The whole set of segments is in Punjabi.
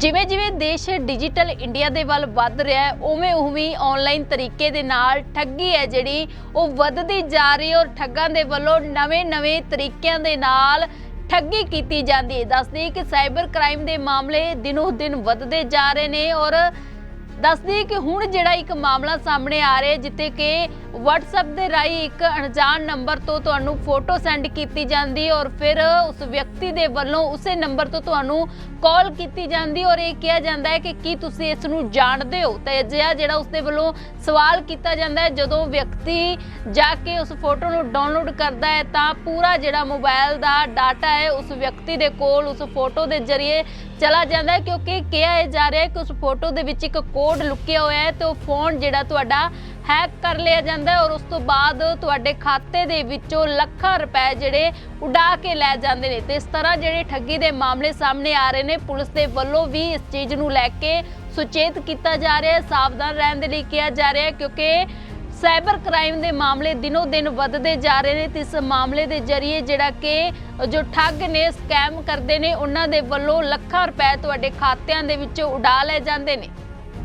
ਜਿਵੇਂ ਜਿਵੇਂ ਦੇਸ਼ ਡਿਜੀਟਲ ਇੰਡੀਆ ਦੇ ਵੱਲ ਵੱਧ ਰਿਹਾ ਹੈ, ਉਵੇਂ ਉਵੇਂ ਆਨਲਾਈਨ ਤਰੀਕੇ ਦੇ ਨਾਲ ਠੱਗੀ ਹੈ ਜਿਹੜੀ, ਉਹ ਵੱਧਦੀ ਜਾ ਰਹੀ ਔਰ ਠੱਗਾਂ ਦੇ ਵੱਲੋਂ ਨਵੇਂ-ਨਵੇਂ ਤਰੀਕਿਆਂ ਦੇ ਨਾਲ ਠੱਗੀ ਕੀਤੀ ਜਾਂਦੀ ਹੈ। ਦੱਸਦੀ ਕਿ ਸਾਈਬਰ ਕ੍ਰਾਈਮ ਦੇ ਮਾਮਲੇ ਦਿਨੋ ਦਿਨ ਵੱਧਦੇ ਜਾ ਰਹੇ ਨੇ ਔਰ ਦੱਸਦੀ ਕਿ ਹੁਣ ਜਿਹੜਾ ਇੱਕ ਮਾਮਲਾ ਸਾਹਮਣੇ ਆ ਰਿਹਾ ਹੈ, ਜਿੱਥੇ ਕਿ WhatsApp ਦੇ ਰਾਹੀਂ ਇੱਕ ਅਣਜਾਣ ਨੰਬਰ ਤੋਂ ਤੁਹਾਨੂੰ ਫੋਟੋ ਸੈਂਡ ਕੀਤੀ ਜਾਂਦੀ ਔਰ ਫਿਰ ਉਸ ਵਿਅਕਤੀ ਦੇ ਵੱਲੋਂ ਉਸੇ ਨੰਬਰ ਤੋਂ ਤੁਹਾਨੂੰ ਕਾਲ ਕੀਤੀ ਜਾਂਦੀ ਔਰ ਇਹ ਕਿਹਾ ਜਾਂਦਾ ਹੈ ਕਿ ਕੀ ਤੁਸੀਂ ਇਸ ਨੂੰ ਜਾਣਦੇ ਹੋ? ਤਾਂ ਅਜਿਹਾ ਜਿਹੜਾ ਉਸ ਦੇ ਵੱਲੋਂ ਸਵਾਲ ਕੀਤਾ ਜਾਂਦਾ ਹੈ, ਜਦੋਂ ਵਿਅਕਤੀ ਜਾ ਕੇ ਉਸ ਫੋਟੋ ਨੂੰ ਡਾਊਨਲੋਡ ਕਰਦਾ ਹੈ, ਤਾਂ ਪੂਰਾ ਜਿਹੜਾ ਮੋਬਾਈਲ ਦਾ ਡਾਟਾ ਹੈ ਉਸ ਵਿਅਕਤੀ ਦੇ ਕੋਲ ਉਸ ਫੋਟੋ ਦੇ ਜ਼ਰੀਏ ਚਲਾ ਜਾਂਦਾ ਹੈ, ਕਿਉਂਕਿ ਕਿਹਾ ਜਾ ਰਿਹਾ ਹੈ ਕਿ ਉਸ ਫੋਟੋ ਦੇ ਵਿੱਚ ਇੱਕ ਕੋਡ ਲੁਕਿਆ ਹੋਇਆ ਹੈ ਤੇ ਉਹ ਫੋਨ ਜਿਹੜਾ ਤੁਹਾਡਾ ਹੈਕ ਕਰ ਲਿਆ ਜਾਂਦਾ ਹੈ ਔਰ ਉਸ ਤੋਂ ਬਾਅਦ ਤੁਹਾਡੇ ਖਾਤੇ ਦੇ ਵਿੱਚੋਂ ਲੱਖਾਂ ਰੁਪਏ ਜਿਹੜੇ ਉਡਾ ਕੇ ਲੈ ਜਾਂਦੇ ਨੇ। ਤੇ ਇਸ ਤਰ੍ਹਾਂ ਜਿਹੜੇ ਠੱਗੀ ਦੇ ਮਾਮਲੇ ਸਾਹਮਣੇ ਆ ਰਹੇ ਨੇ, ਪੁਲਿਸ ਦੇ ਵੱਲੋਂ ਵੀ ਇਸ ਚੀਜ਼ ਨੂੰ ਲੈ ਕੇ ਸੁਚੇਤ ਕੀਤਾ ਜਾ ਰਿਹਾ ਹੈ। ਸਾਵਧਾਨ ਰਹਿਣ ਦੇ ਲਈ ਕਿਹਾ ਜਾ ਰਿਹਾ ਹੈ ਕਿਉਂਕਿ ਸਾਈਬਰ ਕ੍ਰਾਈਮ ਦੇ ਮਾਮਲੇ ਦਿਨੋ ਦਿਨ ਵੱਧਦੇ ਜਾ ਰਹੇ ਨੇ ਤੇ ਇਸ ਮਾਮਲੇ ਦੇ ਜ਼ਰੀਏ ਜਿਹੜਾ ਕਿ ਜੋ ਠੱਗ ਨੇ ਸਕੈਮ ਕਰਦੇ ਨੇ, ਉਹਨਾਂ ਦੇ ਵੱਲੋਂ ਲੱਖਾਂ ਰੁਪਏ ਤੁਹਾਡੇ ਖਾਤਿਆਂ ਦੇ ਵਿੱਚੋਂ ਉਡਾ ਲਏ ਜਾਂਦੇ ਨੇ।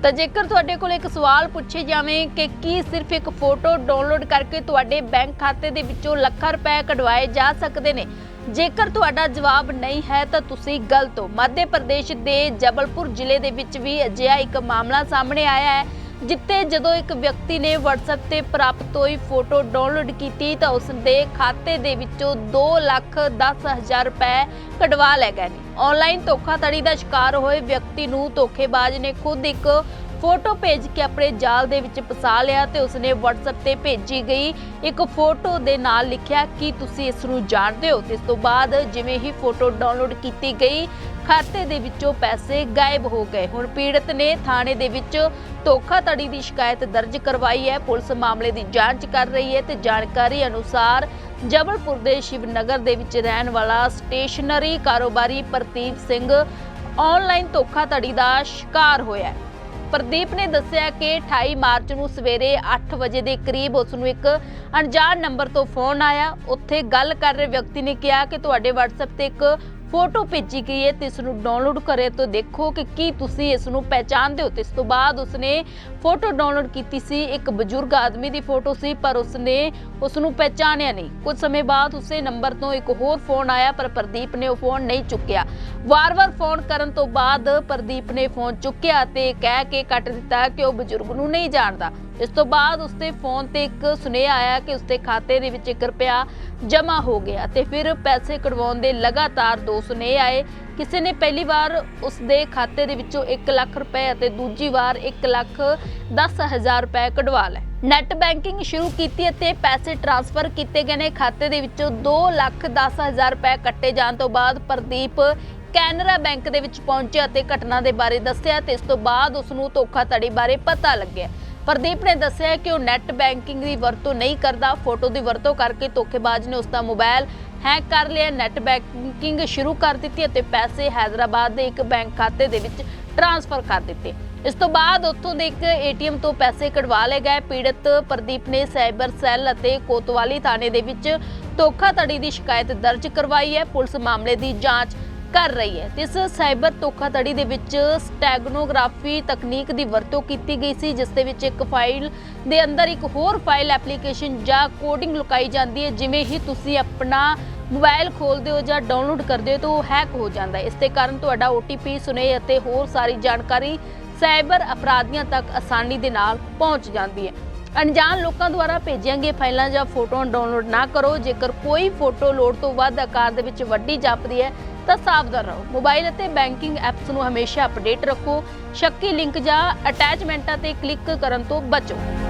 ਤਾਂ ਜੇਕਰ ਤੁਹਾਡੇ ਕੋਲ ਇੱਕ ਸਵਾਲ ਪੁੱਛੇ ਜਾਵੇ ਕਿ ਕੀ ਸਿਰਫ ਇੱਕ ਫੋਟੋ ਡਾਊਨਲੋਡ ਕਰਕੇ ਤੁਹਾਡੇ ਬੈਂਕ ਖਾਤੇ ਦੇ ਵਿੱਚੋਂ ਲੱਖਾਂ ਰੁਪਏ ਕਢਵਾਏ ਜਾ ਸਕਦੇ ਨੇ? ਜੇਕਰ ਤੁਹਾਡਾ ਜਵਾਬ ਨਹੀਂ ਹੈ ਤਾਂ ਤੁਸੀਂ ਗਲਤ ਹੋ। ਮੱਧ ਪ੍ਰਦੇਸ਼ ਦੇ ਜਬਲਪੁਰ ਜ਼ਿਲ੍ਹੇ ਦੇ ਵਿੱਚ ਵੀ ਅਜਿਹਾ ਇੱਕ ਮਾਮਲਾ ਸਾਹਮਣੇ ਆਇਆ ਹੈ। ਜਿੱਤੇ ਜਦੋਂ ਇੱਕ ਵਿਅਕਤੀ ਨੇ WhatsApp ਤੇ ਪ੍ਰਾਪਤ ਹੋਈ ਫੋਟੋ ਡਾਊਨਲੋਡ ਕੀਤੀ ਤਾਂ ਉਸ ਦੇ ਖਾਤੇ ਦੇ ਵਿੱਚੋਂ 2 ਲੱਖ 10 ਹਜ਼ਾਰ ਰੁਪਏ ਕਢਵਾ ਲਏ ਗਏ ਨੇ। ਆਨਲਾਈਨ ਧੋਖਾਧੜੀ ਦਾ ਸ਼ਿਕਾਰ ਹੋਏ ਵਿਅਕਤੀ ਨੂੰ ਧੋਖੇਬਾਜ਼ ਨੇ ਖੁਦ ਇੱਕ ਫੋਟੋ ਭੇਜ ਕੇ ਆਪਣੇ ਜਾਲ ਦੇ ਵਿੱਚ ਫਸਾ ਲਿਆ ਤੇ ਉਸਨੇ WhatsApp ਤੇ ਭੇਜੀ ਗਈ ਇੱਕ ਫੋਟੋ ਦੇ ਨਾਲ ਲਿਖਿਆ, ਕਿ ਤੁਸੀਂ ਇਸ ਨੂੰ ਜਾਣਦੇ ਹੋ? ਤੇ ਇਸ ਤੋਂ ਬਾਅਦ ਜਿਵੇਂ ਹੀ ਫੋਟੋ ਡਾਊਨਲੋਡ ਕੀਤੀ ਗਈ ਖਾਤੇ ਦੇ ਵਿੱਚੋਂ ਪੈਸੇ ਗਾਇਬ ਹੋ ਗਏ। ਹੁਣ ਪੀੜਤ ਨੇ ਥਾਣੇ ਦੇ ਵਿੱਚ ਧੋਖਾਧੜੀ ਦੀ ਸ਼ਿਕਾਇਤ ਦਰਜ ਕਰਵਾਈ ਹੈ। ਪੁਲਿਸ ਮਾਮਲੇ ਦੀ ਜਾਂਚ ਕਰ ਰਹੀ ਹੈ ਤੇ ਜਾਣਕਾਰੀ ਅਨੁਸਾਰ ਜਬਲਪੁਰ ਦੇ ਸ਼ਿਵਨਗਰ ਦੇ ਵਿੱਚ ਰਹਿਣ ਵਾਲਾ ਸਟੇਸ਼ਨਰੀ ਕਾਰੋਬਾਰੀ ਪ੍ਰਤੀਪ ਸਿੰਘ ਆਨਲਾਈਨ ਧੋਖਾਧੜੀ ਦਾ ਸ਼ਿਕਾਰ ਹੋਇਆ ਹੈ। ਪ੍ਰਦੀਪ ਨੇ ਦੱਸਿਆ ਕਿ 28 ਮਾਰਚ ਨੂੰ ਸਵੇਰੇ 8 ਵਜੇ ਦੇ ਕਰੀਬ ਉਸ ਨੂੰ ਇੱਕ ਅਣਜਾਣ ਨੰਬਰ ਤੋਂ ਫੋਨ ਆਇਆ। ਉੱਥੇ ਗੱਲ ਕਰ ਰਹੇ ਵਿਅਕਤੀ ਨੇ ਕਿਹਾ ਕਿ ਤੁਹਾਡੇ WhatsApp ਤੇ ਇੱਕ ਫੋਟੋ ਭੇਜੀ ਗਈ ਹੈ ਤੇ ਇਸ ਨੂੰ ਡਾਊਨਲੋਡ ਕਰੇ ਤਾਂ ਦੇਖੋ ਕਿ ਕੀ ਤੁਸੀਂ ਇਸ ਨੂੰ ਪਹਿਚਾਣਦੇ ਹੋ। ਤੇ ਇਸ ਤੋਂ ਬਾਅਦ ਉਸਨੇ ਫੋਟੋ ਡਾਊਨਲੋਡ ਕੀਤੀ ਸੀ। ਇੱਕ ਬਜ਼ੁਰਗ ਆਦਮੀ ਦੀ ਫੋਟੋ ਸੀ, ਪਰ ਉਸਨੇ ਉਸ ਨੂੰ ਪਹਿਚਾਣਿਆ ਨਹੀਂ। ਕੁਝ ਸਮੇਂ ਬਾਅਦ ਉਸੇ ਨੰਬਰ ਤੋਂ ਇੱਕ ਹੋਰ ਫੋਨ ਆਇਆ, ਪਰ ਪ੍ਰਦੀਪ ਨੇ ਉਹ ਫੋਨ ਨਹੀਂ ਚੁੱਕਿਆ। ਵਾਰ-ਵਾਰ ਫੋਨ ਕਰਨ ਤੋਂ ਬਾਅਦ ਪ੍ਰਦੀਪ ਨੇ ਫੋਨ ਚੁੱਕਿਆ ਤੇ ਕਹਿ ਕੇ ਕੱਟ ਦਿੱਤਾ ਕਿ ਉਹ ਬਜ਼ੁਰਗ ਨੂੰ ਨਹੀਂ ਜਾਣਦਾ। ਇਸ ਤੋਂ ਬਾਅਦ ਉਸਦੇ ਫੋਨ ਤੇ ਇੱਕ ਸੁਨੇਹਾ ਆਇਆ ਕਿ ਉਸਦੇ ਖਾਤੇ ਦੇ ਵਿੱਚ 1 ਰੁਪਿਆ ਜਮ੍ਹਾਂ ਹੋ ਗਿਆ ਤੇ ਫਿਰ ਪੈਸੇ ਕਢਵਾਉਣ ਦੇ ਲਗਾਤਾਰ ਦੋ ਸੁਨੇਹੇ ਆਏ। ਕਿਸੇ ਨੇ ਪਹਿਲੀ ਵਾਰ ਉਸਦੇ ਖਾਤੇ ਦੇ ਵਿੱਚੋਂ 1 ਲੱਖ ਰੁਪਏ ਅਤੇ ਦੂਜੀ ਵਾਰ 1 ਲੱਖ 10 ਹਜ਼ਾਰ ਰੁਪਏ ਕਢਵਾ ਲਏ। ਨੈਟ ਬੈਂਕਿੰਗ ਸ਼ੁਰੂ ਕੀਤੀ ਅਤੇ ਪੈਸੇ ਟ੍ਰਾਂਸਫਰ ਕੀਤੇ ਗਏ ਨੇ। ਖਾਤੇ ਦੇ ਵਿੱਚੋਂ 2 ਲੱਖ 10 ਹਜ਼ਾਰ ਰੁਪਏ ਕੱਟੇ ਜਾਣ ਤੋਂ ਬਾਅਦ ਪ੍ਰਦੀਪ ਕੈਨਰਾ ਬੈਂਕ ਦੇ ਵਿੱਚ ਪਹੁੰਚਿਆ ਅਤੇ ਘਟਨਾ ਦੇ ਬਾਰੇ ਦੱਸਿਆ ਤੇ ਇਸ ਤੋਂ ਬਾਅਦ ਉਸ ਨੂੰ ਧੋਖਾਧੜੀ ਬਾਰੇ ਪਤਾ ਲੱਗਿਆ। ਪ੍ਰਦੀਪ ਨੇ ਦੱਸਿਆ ਕਿ ਉਹ ਨੈਟ ਬੈਂਕਿੰਗ ਦੀ ਵਰਤੋਂ ਨਹੀਂ ਕਰਦਾ। ਫੋਟੋ ਦੀ ਵਰਤੋਂ ਕਰਕੇ ਧੋਖੇਬਾਜ਼ ਨੇ ਉਸ ਦਾ ਮੋਬਾਈਲ ਹੈਕ ਕਰ ਲਿਆ। ਨੈਟ ਬੈਂਕਿੰਗ ਸ਼ੁਰੂ ਕਰ ਦਿੱਤੀ ਅਤੇ ਪੈਸੇ ਹੈਦਰਾਬਾਦ ਦੇ ਇੱਕ ਬੈਂਕ ਖਾਤੇ ਦੇ ਵਿੱਚ ਟ੍ਰਾਂਸਫਰ ਕਰ ਦਿੱਤੇ। ਇਸ ਤੋਂ ਬਾਅਦ ਉੱਥੋਂ ਦੇ ਇੱਕ ਏਟੀਐਮ ਤੋਂ ਪੈਸੇ ਕਢਵਾ ਲਏ ਗਏ। ਪੀੜਤ ਪ੍ਰਦੀਪ ਨੇ ਸਾਈਬਰ ਸੈੱਲ ਅਤੇ ਕੋਤਵਾਲੀ ਥਾਣੇ ਦੇ ਵਿੱਚ ਧੋਖਾਧੜੀ ਦੀ ਸ਼ਿਕਾਇਤ ਦਰਜ ਕਰਵਾਈ ਹੈ। ਪੁਲਿਸ ਮਾਮਲੇ ਦੀ ਜਾਂਚ ਕਰ ਰਹੀ ਹੈ। ਇਸ ਸਾਈਬਰ ਧੋਖਾਧੜੀ ਦੇ ਵਿੱਚ ਸਟੈਗਨੋਗ੍ਰਾਫੀ ਤਕਨੀਕ ਦੀ ਵਰਤੋਂ ਕੀਤੀ ਗਈ ਸੀ, ਜਿਸ ਦੇ ਵਿੱਚ ਇੱਕ ਫਾਈਲ ਦੇ ਅੰਦਰ ਇੱਕ ਹੋਰ ਫਾਈਲ ਐਪਲੀਕੇਸ਼ਨ ਜਾਂ ਕੋਡਿੰਗ ਲੁਕਾਈ ਜਾਂਦੀ ਹੈ, ਜਿਵੇਂ ਹੀ ਤੁਸੀਂ ਆਪਣਾ ਮੋਬਾਈਲ ਖੋਲਦੇ ਹੋ ਜਾਂ ਡਾਊਨਲੋਡ ਕਰਦੇ ਹੋ ਤਾਂ ਉਹ ਹੈਕ ਹੋ ਜਾਂਦਾ ਹੈ। ਇਸ ਦੇ ਕਾਰਨ ਤੁਹਾਡਾ OTP ਸੁਨੇਹੇ ਅਤੇ ਹੋਰ ਸਾਰੀ ਜਾਣਕਾਰੀ ਸਾਈਬਰ ਅਪਰਾਧੀਆਂ ਤੱਕ ਆਸਾਨੀ ਦੇ ਨਾਲ ਪਹੁੰਚ ਜਾਂਦੀ ਹੈ। ਅਣਜਾਣ ਲੋਕਾਂ ਦੁਆਰਾ ਭੇਜੀਆਂ ਗਈਆਂ ਫਾਈਲਾਂ ਜਾਂ ਫੋਟੋਆਂ ਡਾਊਨਲੋਡ ਨਾ ਕਰੋ। ਜੇਕਰ ਕੋਈ ਫੋਟੋ ਲੋੜ ਤੋਂ ਵੱਧ ਆਕਾਰ ਦੇ ਵਿੱਚ ਵੱਡੀ ਜਾਪਦੀ ਹੈ ਤਾਂ ਸਾਵਧਾਨ ਰਹੋ। ਮੋਬਾਈਲ ਅਤੇ ਬੈਂਕਿੰਗ ਐਪਸ ਨੂੰ ਹਮੇਸ਼ਾ ਅਪਡੇਟ ਰੱਖੋ। ਸ਼ੱਕੀ ਲਿੰਕ ਜਾਂ ਅਟੈਚਮੈਂਟਾਂ ਤੇ ਕਲਿੱਕ ਕਰਨ ਤੋਂ ਬਚੋ।